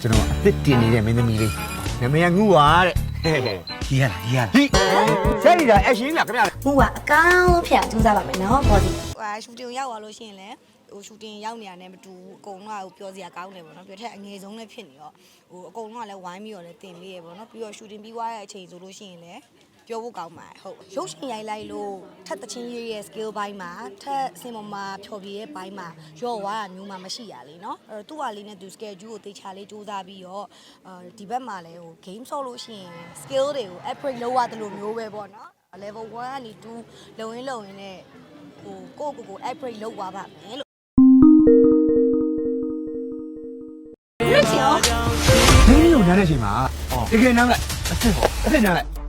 ကျွန်တော်အစ်စ်တင်နေတဲ့မင်းသမီးလေးနာမည်ကငူပါတဲ့ဟဲ့ဟဲ့ကြီးရလားကြီးရလားဟိဆက်ရတာအရှင်လားခင်ဗျာဘူးကအကောင်းဖျက်ကြိုးစားပါမယ်နော်ဘောစီဟိုရှူတင်ရောက်သွားလို့ရှိရင်လည်းဟိုရှူတင်ရောက်နေရတဲ့မတူဘူးအကုန်လုံးကဟိုပြောစရာကောင်းတယ်ပေါ့နော်ပြောထက်အငယ်ဆုံးလည်းဖြစ်နေတော့ဟိုအကုန်လုံးကလည်းဝိုင်းပြီးတော့လည်းတင်လေးရပေါ့နော်ပြီးတော့ရှူတင်ပြီးသွားတဲ့အချိန်ဆိုလို့ရှိရင်လည်း ပြောဖို့ကောင်းပါတယ်ဟုတ်ရုပ်ရှင်ရိုက်လိုက်လို့ထက်တချင်းရေးရဲ့ skill ဘိုင်းမှာထက်စင်ပေါ်မှာဖြော်ပြရဲ့ဘိုင်းမှာရော့ဝါးတာမျိုးမှမရှိရလေနော်အဲ့တော့သူ့ဟာလေးနဲ့သူ schedule ကိုတေချာလေးစူးစမ်းပြီးတော့အဲဒီဘက်မှာလည်းဟို game ဆော့လို့ရှိရင် skill တွေကို upgrade လုပ်ရတယ်လို့မျိုးပဲပေါ့နော် level 1ကနေ2လုံရင်းလုံရင်းနဲ့ဟိုကိုယ့်ကိုယ်ကို upgrade လုပ်သွားပါမယ်လို့မင်းတို့နားတဲ့အချိန်မှာတကယ်နားလိုက်အစ်စ်အစ်စ်နားလိုက်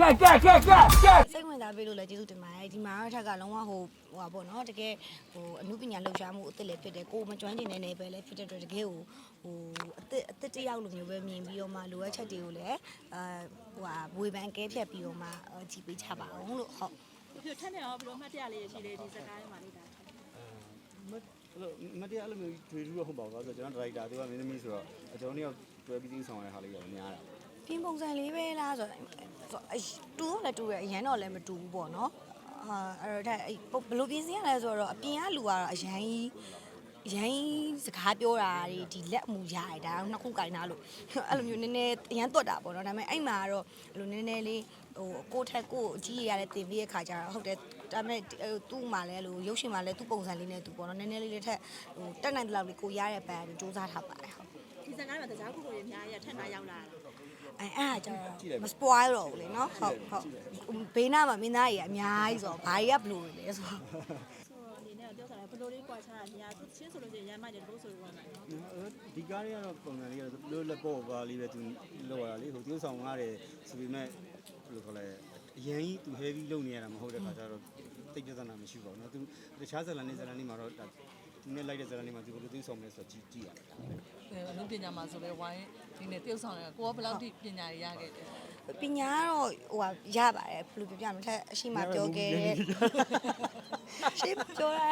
ကဲကဲကဲကဲကဲစိတ်ဝင်စားပေးလို့လည်းကျေးဇူးတင်ပါတယ်ဒီမှာတော့ထက်ကလုံးဝဟိုဟိုပါပေါ့နော်တကယ်ဟိုအမှုပညာလှူရှားမှုအစ်စ်လည်းဖြစ်တယ်ကိုယ်မကျွမ်းကျင်တဲ့နယ်ပယ်လည်းဖြစ်တဲ့အတွက်တကယ်ဟိုဟိုအစ်စ်အစ်စ်တယောက်လိုမျိုးပဲမြင်ပြီးတော့မှလိုအပ်ချက်တွေကိုလည်းအဲဟိုဟာဝေဖန်ကဲဖြတ်ပြီးတော့မှကြည်ပေးချပါအောင်လို့ဟုတ်ပြထက်နေအောင်ဘယ်လိုမှတ်တရလေးရရှိလေဒီစကားထဲမှာလေးဒါမအဲ့လိုမတရားအဲ့လိုမျိုးထွေထူးတော့ဟုတ်ပါဘူးဆိုတော့ကျွန်တော်ဒရိုက်တာသူကမင်းသမီးဆိုတော့ကျွန်တော်တို့တွဲပြီးသိဆောင်ရတဲ့ဟာလေးတော့များတာပြ င်းပုံစံလေးပဲလားဆိုတော့ဆိုအတူတော့လည်းတူတယ်အရန်တော့လည်းမတူဘူးပေါ့နော်အာအဲ့တော့ဒါအဲ့ဘယ်လိုပြင်စင်ရလဲဆိုတော့အပြင်ကလူကတော့အရန်ကြီးအရန်ကြီးစကားပြောတာတွေဒီလက်အမူရတယ်ဒါတော့နှစ်ခုကင်တာလို့အဲ့လိုမျိုးနည်းနည်းအရန်တွတ်တာပေါ့နော်ဒါပေမဲ့အဲ့မှာကတော့အဲ့လိုနည်းနည်းလေးဟိုကိုယ့်ထက်ကိုယ့်အကြီးရရတဲ့တင်ပြီးရဲ့ခါကျတော့ဟုတ်တယ်ဒါပေမဲ့သူ့မှာလည်းလို့ရုပ်ရှင်မှာလည်းသူ့ပုံစံလေးနဲ့သူပေါ့နော်နည်းနည်းလေးလေးထက်ဟိုတက်နိုင်တဲ့လောက်လေးကိုရတဲ့ပန်ကိုစူးစမ်းထားပါတယ်ဟုတ်ဒီစကားထဲမှာတရားခုကိုရအများကြီးထက်နာရောက်လာတာ အဲအဲ့ဒါကျတော့မ spoil တော့ဘူးလေနော်ဟုတ်ဟုတ်ဘေးနားမှာမင်းသားကြီးအများကြီးဆိုတော့ဘာကြီးကဘလို့လဲဆိုတော့နဲ့ပြောတာဘယ်လိုလေးကြွားချတာများသူချင်းဆိုလို့ရှိရင်ရမ်းမိုက်တယ်လို့ဆိုလို့ရမှာနော်ဒီကားတွေကတော့ပုံစံလေးကတော့လို့လက်ပေါ်ပါလေးပဲသူလောက်ရတာလေဟိုသူဆောင်ရတယ်ဆိုပေမဲ့ဘယ်လိုခေါ်လဲအရင်ကြီးသူ heavy လုပ်နေရတာမဟုတ်တဲ့ခါကျတော့တိတ်ပြဿနာမရှိပါဘူးနော်သူတခြားဇလန်နဲ့ဇလန်တွေမှာတော့သူနဲ့လိုက်တဲ့ဇလန်တွေမှာသူဘယ်လိုသိဆောင်မလဲဆိုတော့ကြည့်ကြည့်ရတယ်အဲအလုံးပညာမှာဆိုလဲဝိုင်း ဒီနေ့တယောက်ဆောင်ရကိုကဘယ်လောက်ထိပညာရရခဲ့တယ်ပညာကတော့ဟိုဟာရပါတယ်ဘယ်လိုပြောပြမလဲထက်အရှိမပြောခဲ့တဲ့ရှေ့ပြောရဲ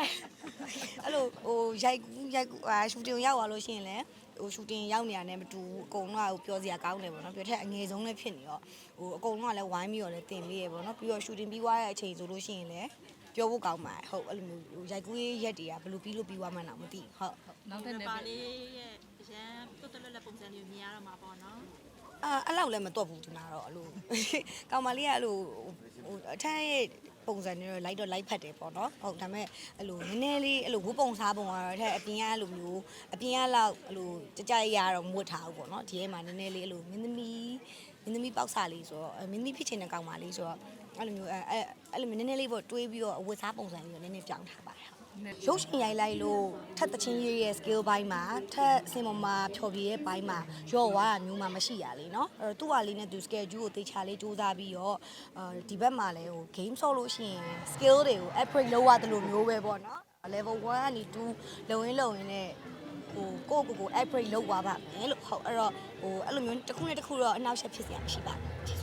အဲ့လိုဟိုရိုက်ကူးရိုက်ကူးအာရှူတင်ရောက်သွားလို့ရှိရင်လည်းဟိုရှူတင်ရောက်နေရတယ်မတူဘူးအကုန်လုံးကဟိုပြောစရာကောင်းတယ်ပေါ့နော်ပြောထက်အငယ်ဆုံးလည်းဖြစ်နေတော့ဟိုအကုန်လုံးကလည်းဝိုင်းပြီးတော့လည်းတင်လေးရပေါ့နော်ပြီးတော့ရှူတင်ပြီးသွားတဲ့အချိန်ဆိုလို့ရှိရင်လည်း ပြောဖို့ကောင်းပါတယ်ဟုတ်အဲ့လိုမျိုးဟိုရိုက်ကူးရက်တွေကဘယ်လိုပြီးလို့ပြီးသွားမှန်းတော့မသိဘူးဟုတ်နောက်ထပ်နေပါလေးရဲ့ရမ်းတွတ်တွတ်လက်လက်ပုံစံလေးမြင်ရတော့မှာပေါ့နော်အာအဲ့လောက်လည်းမတော့ဘူးဒီမှာတော့အဲ့လိုကောင်မလေးကအဲ့လိုဟိုအထက်ရဲ့ပုံစံတွေတော့လိုက်တော့လိုက်ဖတ်တယ်ပေါ့နော်ဟုတ်ဒါပေမဲ့အဲ့လိုနည်းနည်းလေးအဲ့လိုဝတ်ပုံစားပုံကတော့အထက်အပြင်ကအဲ့လိုမျိုးအပြင်ကလောက်အဲ့လိုကြကြရရတော့မဝတ်ထားဘူးပေါ့နော်ဒီထဲမှာနည်းနည်းလေးအဲ့လိုမင်းသမီးမင်းသမီးပေါက်စားလေးဆိုတော့မင်းသမီးဖြစ်ချင်တဲ့ကောင်မလေးဆိုတော့ အဲ့လိုမျိုးအဲ့အဲ့လိုမျိုးနည်းနည်းလေးပေါ့တွေးပြီးတော့အဝတ်စားပုံစံလေးကိုနည်းနည်းပြောင်းထားပါတယ်ရုပ်ရှင်ရိုက်လိုက်လို့ထက်တချင်းရေးရဲ့ skill ဘိုင်းမှာထက်စင်ပေါ်မှာဖြော်ပြရဲ့ဘိုင်းမှာရော့ဝါးတာမျိုးမှမရှိရလေနော်အဲ့တော့သူ့ဟာလေးနဲ့သူ schedule ကိုတေချာလေးစူးစမ်းပြီးတော့အဲဒီဘက်မှာလည်းဟို game ဆော့လို့ရှိရင် skill တွေကို upgrade လုပ်ရတယ်လို့မျိုးပဲပေါ့နော် level 1ကနေ2လုံရင်းလုံရင်းနဲ့ဟိုကိုယ့်ကိုယ်ကို upgrade လုပ်သွားပါမယ်လို့ဟုတ်အဲ့တော့ဟိုအဲ့လိုမျိုးတစ်ခုနဲ့တစ်ခုတော့အနောက်ရှက်ဖြစ်စရာမရှိပါဘူး